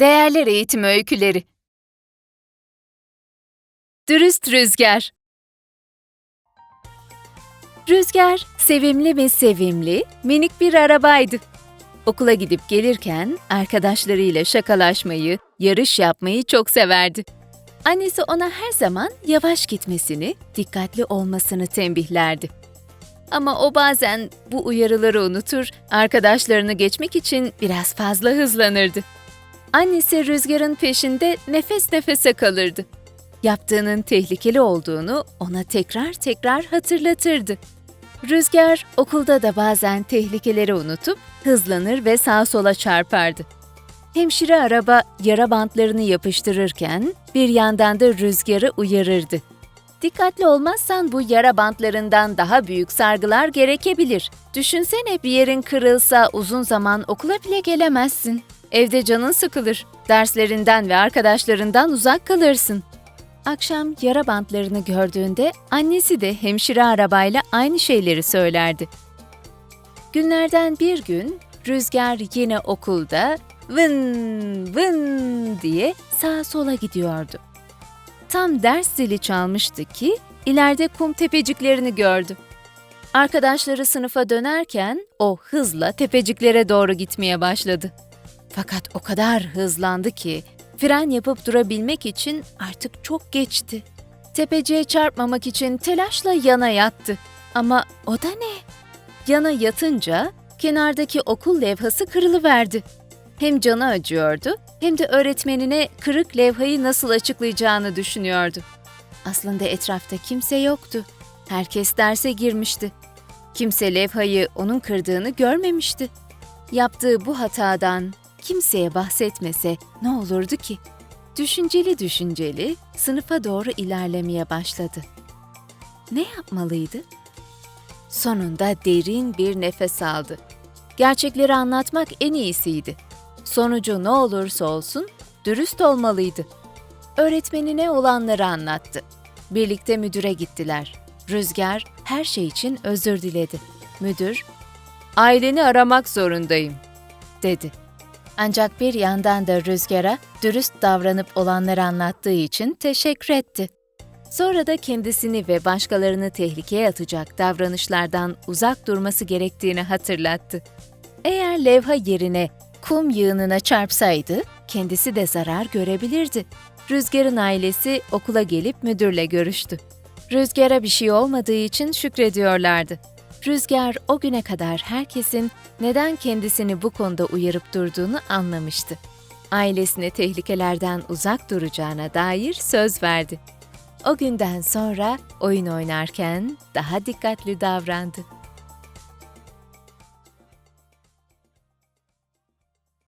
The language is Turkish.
Değerler Eğitim Öyküleri Dürüst Rüzgar Rüzgar, sevimli ve sevimli, minik bir arabaydı. Okula gidip gelirken arkadaşlarıyla şakalaşmayı, yarış yapmayı çok severdi. Annesi ona her zaman yavaş gitmesini, dikkatli olmasını tembihlerdi. Ama o bazen bu uyarıları unutur, arkadaşlarını geçmek için biraz fazla hızlanırdı. Annesi rüzgarın peşinde nefes nefese kalırdı. Yaptığının tehlikeli olduğunu ona tekrar tekrar hatırlatırdı. Rüzgar okulda da bazen tehlikeleri unutup hızlanır ve sağa sola çarpardı. Hemşire araba yara bantlarını yapıştırırken bir yandan da rüzgarı uyarırdı. Dikkatli olmazsan bu yara bantlarından daha büyük sargılar gerekebilir. Düşünsene bir yerin kırılsa uzun zaman okula bile gelemezsin. Evde canın sıkılır. Derslerinden ve arkadaşlarından uzak kalırsın. Akşam yara bantlarını gördüğünde annesi de hemşire arabayla aynı şeyleri söylerdi. Günlerden bir gün Rüzgar yine okulda vın vın diye sağa sola gidiyordu. Tam ders zili çalmıştı ki ileride kum tepeciklerini gördü. Arkadaşları sınıfa dönerken o hızla tepeciklere doğru gitmeye başladı. Fakat o kadar hızlandı ki fren yapıp durabilmek için artık çok geçti. Tepeciye çarpmamak için telaşla yana yattı. Ama o da ne? Yana yatınca kenardaki okul levhası kırılıverdi. Hem canı acıyordu hem de öğretmenine kırık levhayı nasıl açıklayacağını düşünüyordu. Aslında etrafta kimse yoktu. Herkes derse girmişti. Kimse levhayı onun kırdığını görmemişti. Yaptığı bu hatadan kimseye bahsetmese ne olurdu ki? Düşünceli düşünceli sınıfa doğru ilerlemeye başladı. Ne yapmalıydı? Sonunda derin bir nefes aldı. Gerçekleri anlatmak en iyisiydi. Sonucu ne olursa olsun dürüst olmalıydı. Öğretmenine olanları anlattı. Birlikte müdüre gittiler. Rüzgar her şey için özür diledi. Müdür, "Aileni aramak zorundayım." dedi. Ancak bir yandan da Rüzgar'a dürüst davranıp olanları anlattığı için teşekkür etti. Sonra da kendisini ve başkalarını tehlikeye atacak davranışlardan uzak durması gerektiğini hatırlattı. Eğer levha yerine kum yığınına çarpsaydı, kendisi de zarar görebilirdi. Rüzgar'ın ailesi okula gelip müdürle görüştü. Rüzgar'a bir şey olmadığı için şükrediyorlardı. Rüzgar o güne kadar herkesin neden kendisini bu konuda uyarıp durduğunu anlamıştı. Ailesine tehlikelerden uzak duracağına dair söz verdi. O günden sonra oyun oynarken daha dikkatli davrandı.